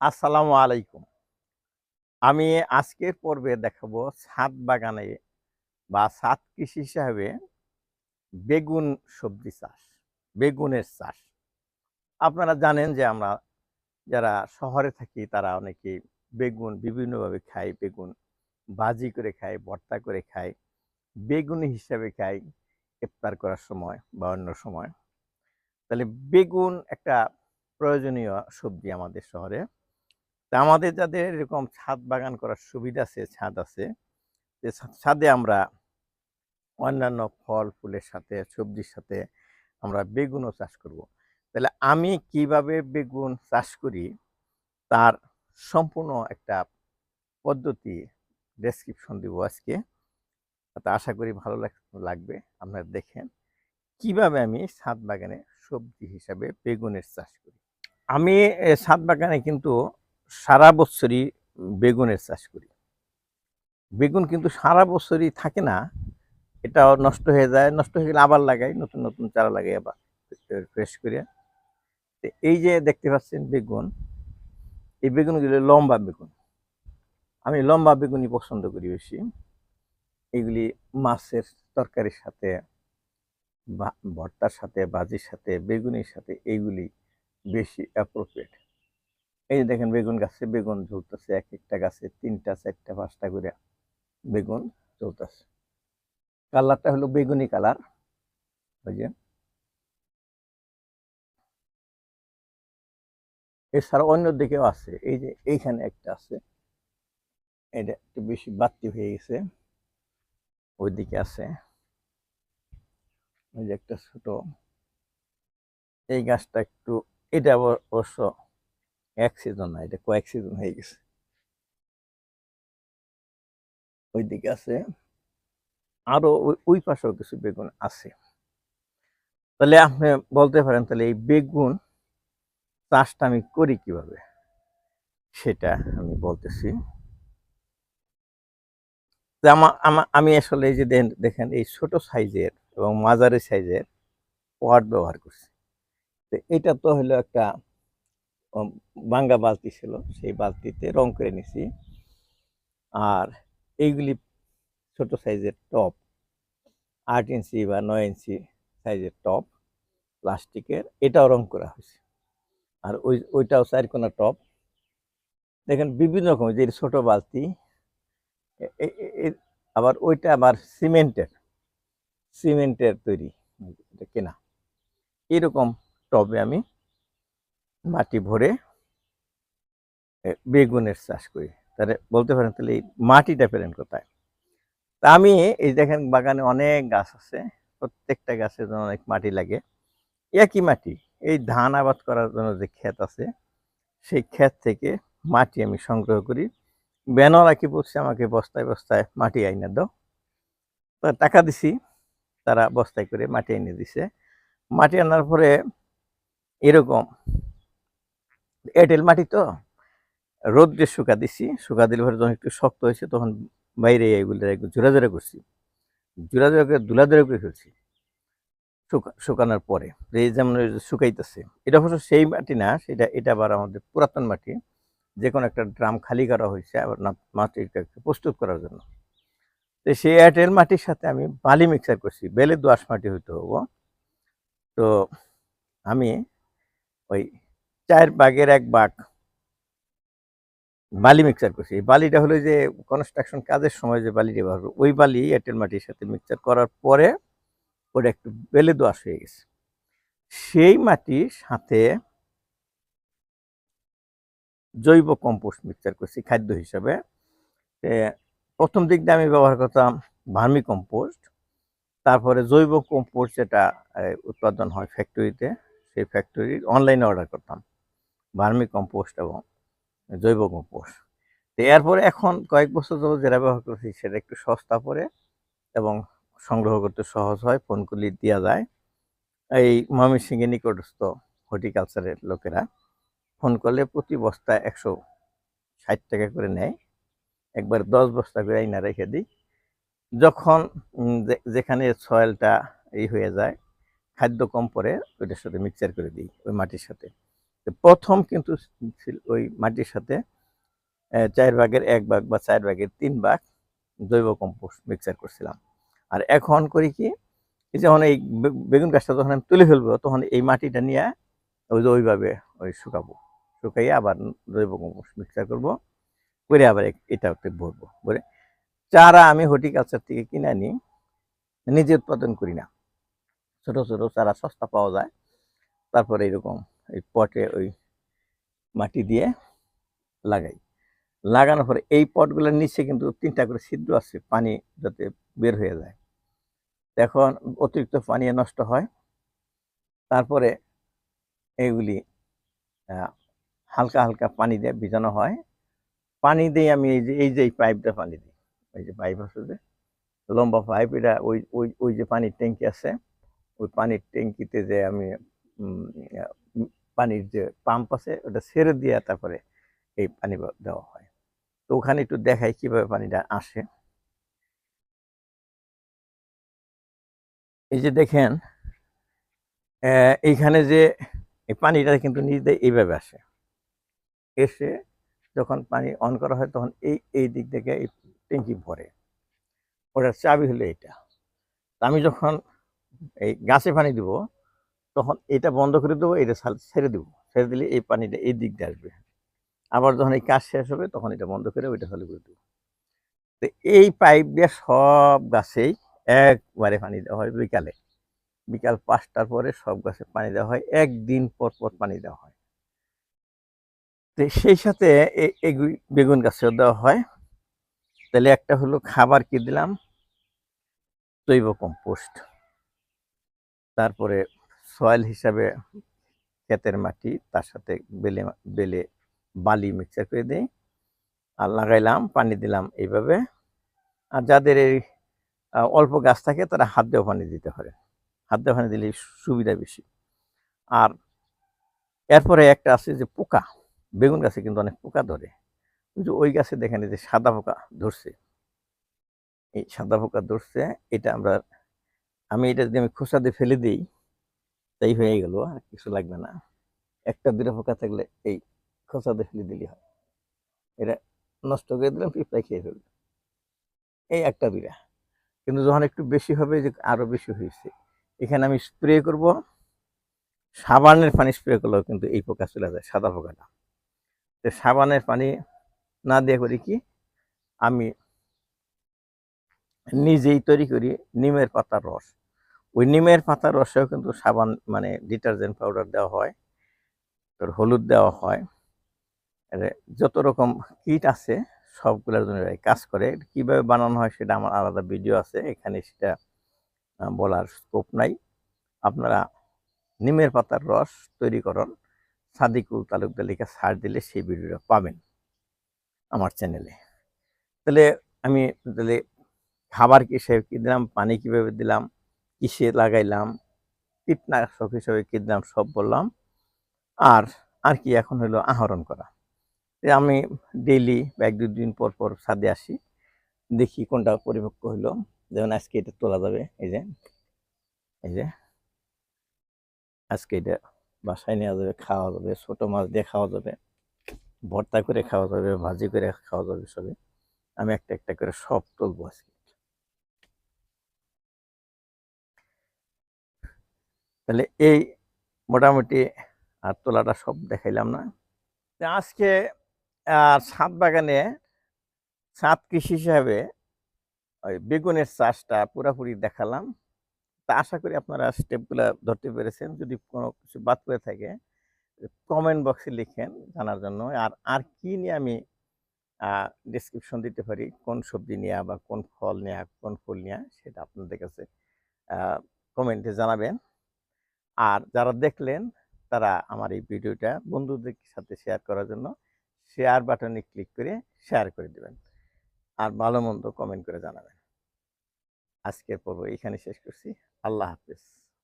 আসসালামু আলাইকুম। আমি আজকের পর্বে দেখাবো ছাদ বাগানে বা ছাদ কৃষি হিসাবে বেগুন সবজি চাষ, বেগুনের চাষ। আপনারা জানেন যে আমরা যারা শহরে থাকি, তারা অনেকে বেগুন বিভিন্নভাবে খাই বেগুন ভাজি করে খাই ভর্তা করে খাই বেগুন হিসাবে খাই ইফতার করার সময় বা অন্য সময়। তাহলে বেগুন একটা প্রয়োজনীয় সবজি আমাদের শহরে। তা আমাদের যাদের এরকম ছাদ বাগান করার সুবিধা আছে, ছাদ আছে, যে ছাদে আমরা অন্যান্য ফল, ফুলের সাথে, সবজির সাথে আমরা বেগুনও চাষ করব। তাহলে আমি কীভাবে বেগুন চাষ করি? তার সম্পূর্ণ একটা পদ্ধতি ডেসক্রিপশন দিব আজকে। তা আশা করি ভালো লাগ- লাগবে আপনারা দেখেন। কীভাবে আমি ছাদ বাগানে সবজি হিসাবে বেগুনের চাষ করি? আমি ছাদ বাগানে কিন্তু সারা বছরই বেগুনের চাষ করি। বেগুন কিন্তু সারা বছরই থাকে না, এটাও নষ্ট হয়ে যায়, নষ্ট হয়ে গেলে আবার লাগাই, নতুন নতুন চারা লাগাই আবার ফ্রেশ করে এই যে দেখতে পাচ্ছেন বেগুন, এই বেগুনগুলো লম্বা বেগুন। আমি লম্বা বেগুনই পছন্দ করি বেশি। এগুলি মাছের তরকারির সাথে ভর্তার সাথে ভাজির সাথে, বেগুনের সাথে এইগুলি বেশি অ্যাপ্রোপ্রিয়েট এই যে দেখেন বেগুন গাছে বেগুন ঝুলতেছে এক একটা গাছে তিনটা, চারটা, পাঁচটা করে বেগুন চলতেছে কালারটা হলো বেগুনি কালার। ওই যে। এছাড়া অন্য দিকেও আছে, এই যে এইখানে একটা আছে। এটা একটু বেশি বাড়তি হয়ে গেছে। ওইদিকে আছে। ওই যে একটা ছোট। এই গাছটা একটু, এটা অবশ্য এক সিজন না, এটা কয়েক সিজন হয়ে গেছে। ওইদিকে আছে, আরও ওই- পাশেও কিছু বেগুন আছে। তাহলে আপনি বলতে পারেন, তাহলে এই বেগুন চাষটা আমি করি কীভাবে? সেটা আমি বলতেছি। আমা- আসলে এই যে দেখেন, এই ছোট সাইজের এবং মাঝারি সাইজের পট ব্যবহার করছি। তো এটা তো হলো একটা ভাঙ্গা বালতি ছিল, সেই বালতিতে রং করে নিছি। আর এইগুলি ছোট সাইজের টপ, আট ইঞ্চি বা নয় ইঞ্চি সাইজের টপ প্লাস্টিকের, এটাও রং করা হয়েছে। আর ওই, ওইটাও চারকোনা টপ। দেখেন বিভিন্ন রকম, যে ছোট বালতি আবার ওইটা আবার সিমেন্টের সিমেন্টের তৈরি এটা কেনা। এরকম টবে আমি মাটি ভরে বেগুনের চাষ করি। তাহলে বলতে পারেন তাহলে এই মাটিটা পেলেন কোথায়? তা আমি এই দেখেন বাগানে অনেক গাছ আছে, প্রত্যেকটা গাছের জন্য অনেক মাটি লাগে। একই মাটি, এই ধান আবাদ করার জন্য যে ক্ষেত আছে, সেই ক্ষেত থেকে মাটি আমি সংগ্রহ করি। ব্যানর কি বলছে আমাকে, বস্তায় বস্তায় মাটি আইনা দাও। তা টাকা দিছি, তারা বস্তায় করে মাটি এনে দিছে। মাটি আনার পরে এরকম এঁটেল মাটি তো। রোদ্রে শুকা দিছি, শুকা দিলে পরে যখন একটু শক্ত হয়েছে তখন বাইরে এগুলো একটু জোড়া জোড়া করছি। জোড়া জোড়া করে, দুলা জোড়া করে ফেলছি। শুকা- শুকানোর পরে, এই যেমন শুকাইতেছে, এটা অবশ্য সেই মাটি না, সেটা, এটা আবার আমাদের পুরাতন মাটি। যে কোনো একটা ড্রাম খালি করা হয়েছে, আবার মাটিটাকে প্রস্তুত করার জন্য। তো সেই এয়ারটেল মাটির সাথে আমি বালি মিক্সার করছি, বেলে দোআঁশ মাটি হইতে হব। তো আমি ওই চার বাগের এক বাঘ। বালি মিক্সার করছি। এই বালিটা হলো যে কনস্ট্রাকশন কাজের সময় যে বালিটা ব্যবহার করি, ওই বালি এয়ারটেল মাটির সাথে মিক্সার করার পরে ওটা একটু বেলে দোআঁশ হয়ে গেছে। সেই মাটির সাথে জৈব কম্পোস্ট মিক্সার করছি খাদ্য হিসাবে। প্রথম দিক দিয়ে আমি ব্যবহার করতাম ভার্মি কম্পোস্ট তারপরে জৈব কম্পোস্ট যেটা উৎপাদন হয় ফ্যাক্টরিতে সেই ফ্যাক্টরির অনলাইনে অর্ডার করতাম। ভার্মি কম্পোস্ট এবং জৈব কম্পোস্ট। তো এরপরে এখন কয়েক বছর ধরে যেটা ব্যবহার করছি সেটা একটু সস্তা পড়ে এবং সংগ্রহ করতে সহজ হয় ফোন করলে দেওয়া যায়। এই ময়মনসিংহের নিকটস্থ হর্টিকালচারের লোকেরা ফোন করলে প্রতি বস্তা একশো ষাট টাকা করে নেয়। একবার দশ বস্তা করে আইনা রেখে দিই। যখন যেখানে সয়েলটা এই হয়ে যায়, খাদ্য কম পরে ওইটার সাথে মিক্সচার করে দিই, ওই মাটির সাথে। প্রথম কিন্তু ওই মাটির সাথে চার ভাগের এক ভাগ বা চার ভাগের তিন ভাগ জৈব কম্পোস্ট মিক্সার করছিলাম। আর এখন করি কি যখন এই বেগুন গাছটা যখন আমি তুলে ফেলব, তখন এই মাটিটা নিয়ে ওই যে ওইভাবে ওই শুকাবো। শুকাইয়ে আবার জৈব কম্পোস্ট মিক্সার করব, করে আবার এটা একটু ভরবো। ভরে চারা আমি হর্টিকালচার থেকে কিনে আনি, নিজে উৎপাদন করি না। ছোট ছোট চারা সস্তা পাওয়া যায়, তারপরে এরকম এই পটে ওই মাটি দিয়ে লাগাই। লাগানোর পরে এই পটগুলোর নিচে কিন্তু তিনটা করে ছিদ্র আছে, পানি যাতে বের হয়ে যায়। এখন অতিরিক্ত পানি নষ্ট হয়। তারপরে এইগুলি হালকা হালকা পানি দিয়ে ভিজানো হয়। পানি দিয়ে আমি এই যে এই যে এই পাইপটা পানি দিই ওই যে পাইপ আছে যে, লম্বা পাইপ, এটা ওই ওই ওই যে পানির ট্যাঙ্কি আছে, ওই পানির ট্যাঙ্কিতে যে আমি পানির যে পাম্প আছে, ওটা ছেড়ে দিয়ে তারপরে এই পানি দেওয়া হয়। তো ওখানে একটু দেখাই কীভাবে পানিটা আসে। এই যে দেখেন এইখানে যে পানিটা কিন্তু নিজে এইভাবে আসে। এসে যখন পানি অন করা হয়, তখন এই এই দিক থেকে এই ট্যাঙ্কি ভরে। ওটার চাবি হলো এটা। আমি যখন এই গাছে পানি দিব তখন এটা বন্ধ করে দেবো, এটা ছেড়ে দেবো। ছেড়ে দিলে এই পানিটা এই দিক দিয়ে আসবে। আবার যখন এই কাজ শেষ হবে, তখন এটা বন্ধ করে ওইটা চালু করে দেবো। তো এই পাইপ দিয়ে সব গাছেই একবারে পানি দেওয়া হয় বিকালে। বিকাল পাঁচটার পরে সব গাছে পানি দেওয়া হয়, একদিন পর পর পানি দেওয়া হয়। তো সেই সাথে এ- এগুলি বেগুন গাছেও দেওয়া হয়। তাহলে একটা হলো খাবার কি দিলাম? জৈব কম্পোস্ট। তারপরে সয়েল হিসাবে ক্ষেতের মাটি, তার সাথে বেলে বেলে বালি মিক্সার করে দিই। আর লাগাইলাম, পানি দিলাম এইভাবে। আর যাদের এই অল্প গাছ থাকে, তারা হাত দিয়েও পানি দিতে পারে। হাত দিয়ে পানি দিলে সুবিধা বেশি। আর এরপরে একটা আছে যে পোকা। বেগুন গাছে কিন্তু অনেক পোকা ধরে। যে ওই গাছে দেখেন যে সাদা পোকা ধরছে। এই সাদা পোকা ধরছে, এটা আমরা, আমি এটা যদি আমি খোসা দিয়ে ফেলে দিই তাই হয়ে গেল, আর কিছু লাগবে না। একটা দুটো পোকা থাকলে এই খোসা দিয়ে ফেলে দিলে হয়। এটা নষ্ট করে দিলাম পিঁপড়ায় খেয়ে ফেলবে এই একটা, দুইটা। কিন্তু যখন একটু বেশি হবে, যে আরও বেশি হয়েছে, এখানে আমি স্প্রে করব। সাবানের পানি স্প্রে করলেও কিন্তু এই পোকা চলে যায়, সাদা পোকাটা। তো সাবানের পানি না দিয়ে করি কি, আমি নিজেই তৈরি করি নিমের পাতার রস। ওই নিমের পাতার রসেও কিন্তু সাবান মানে ডিটারজেন্ট পাউডার দেওয়া হয় তোর হলুদ দেওয়া হয়। যত রকম কিট আছে, সবগুলোর জন্য কাজ করে। কীভাবে বানানো হয় সেটা আমার আলাদা ভিডিও আছে, এখানে সেটা বলার স্কোপ নাই। আপনারা নিমের পাতার রস তৈরি করুন। সাদিকুল তালুকদার লিখে সার্চ দিলে সেই ভিডিওটা পাবেন আমার চ্যানেলে। তাহলে আমি তাহলে খাবার কী সে কী দিলাম, পানি কীভাবে দিলাম কিসে লাগাইলাম, কীটনাশক হিসেবে কি দিলাম সব বললাম, আর আর কি এখন হলো আহরণ করা। আমি ডেইলি এক দুই দিন পর পর ছাদে আসি, দেখি কোনটা পরিপক্ক হইল যেমন আজকে এটা তোলা যাবে, এই যে এই যে, আজকে এটা বাসায় নেওয়া যাবে, খাওয়া যাবে, ছোট মাছ দিয়ে খাওয়া যাবে, ভর্তা করে খাওয়া যাবে, ভাজি করে খাওয়া যাবে সবে। আমি একটা একটা করে সব তুলবো আজকে। তাহলে এই মোটামুটি আর তোলাটা সব দেখাইলাম না। আজকে আহ, ছাদ বাগানে ছাদ কৃষি হিসাবে ওই বেগুনের চাষটা পুরাপুরি দেখালাম। তা আশা করি আপনারা স্টেপগুলো ধরতে পেরেছেন। যদি কোনো কিছু বাদ করে থাকে কমেন্ট বক্সে লিখেন জানার জন্য। আর আর কি নিয়ে আমি ডিসক্রিপশন দিতে পারি? কোন সবজি নিয়ে বা কোন ফল নেওয়া কোন ফুল নেওয়া সেটা আপনাদের কাছে কমেন্টে জানাবেন। আর যারা দেখলেন, তারা আমার এই ভিডিওটা বন্ধুদের সাথে শেয়ার করার জন্য শেয়ার বাটনে ক্লিক করে শেয়ার করে দেবেন। আর ভালো মন্দ কমেন্ট করে জানাবেন। আজকের পর্ব এখানে শেষ করছি। আল্লাহ হাফেজ।